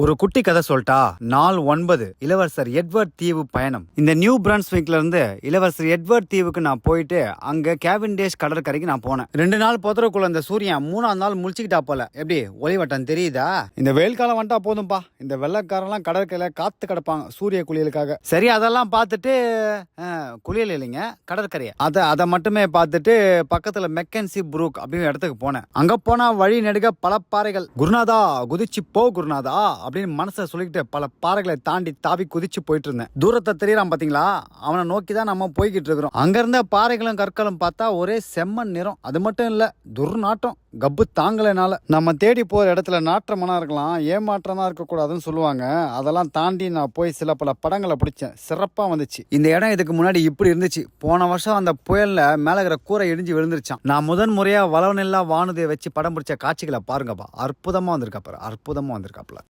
ஒரு குட்டி கதை சொல்லிட்டா நாள் ஒன்பது. இளவரசர் எட்வர்ட் தீவு பயணம். இந்த நியூ பிரான்ஸ்விக்ல இருந்து இளவரசர் எட்வர்ட் தீவுக்கு நான் போயிட்டு அங்க கேவின்டேஷ் கடற்கரைக்கு நான் போனேன். ரெண்டு நாள் புதறக்குள்ள இந்த சூரியன் மூணாம் நாள் முழிச்சுக்கிட்டா போல. எப்படி? ஒளிவட்டம் தெரியுதா? இந்த வெயில் காலம் வந்துட்டா போதும்பா. இந்த வெள்ளக்காரெல்லாம் கடற்கரையில காத்து கிடப்பாங்க சூரிய குளியலுக்காக. சரி அதெல்லாம் பார்த்துட்டு குளியல் இல்லைங்க கடற்கரையை. அதை அதை மட்டுமே பார்த்துட்டு பக்கத்துல மெக்கன்சி புரூக் அப்படின்னு இடத்துக்கு போனேன். அங்க போனா வழி நெடுக பல பாறைகள் குருநாதா குதிச்சு போ குருநாதா. அப்படின்னு மனசை சொல்லிக்கிட்டு பல பாறைகளை தாண்டி தாவி குதிச்சு போயிட்டு இருந்தேன் தூரத்தை தெரியறான் பாத்தீங்களா? அவனை நோக்கி தான் நம்ம போய்கிட்டு இருக்கிறோம். அங்கிருந்த பாறைகளும் கற்களும் பார்த்தா ஒரே செம்மண் நிறம். அது மட்டும் இல்ல துர்நாட்டம் கப்பு தாங்கலைனால. நம்ம தேடி போற இடத்துல நாற்றமனா இருக்கலாம் ஏமாற்றமா இருக்கக்கூடாதுன்னு சொல்லுவாங்க. அதெல்லாம் தாண்டி நான் போய் சில பல படங்களை பிடிச்சேன். சிறப்பா வந்துச்சு. இந்த இடம் இதுக்கு முன்னாடி இப்படி இருந்துச்சு. போன வருஷம் அந்த புயல்ல மேலே இருக்கிற கூரை இடிஞ்சு விழுந்துருச்சான் நான் முதன் முறையா வளவனில்லா வானுதையை வச்சு படம் பிடிச்ச காட்சிகளை பாருங்கப்பா. அற்புதமா வந்திருக்காப்பாரு அற்புதமா வந்திருக்காப்புல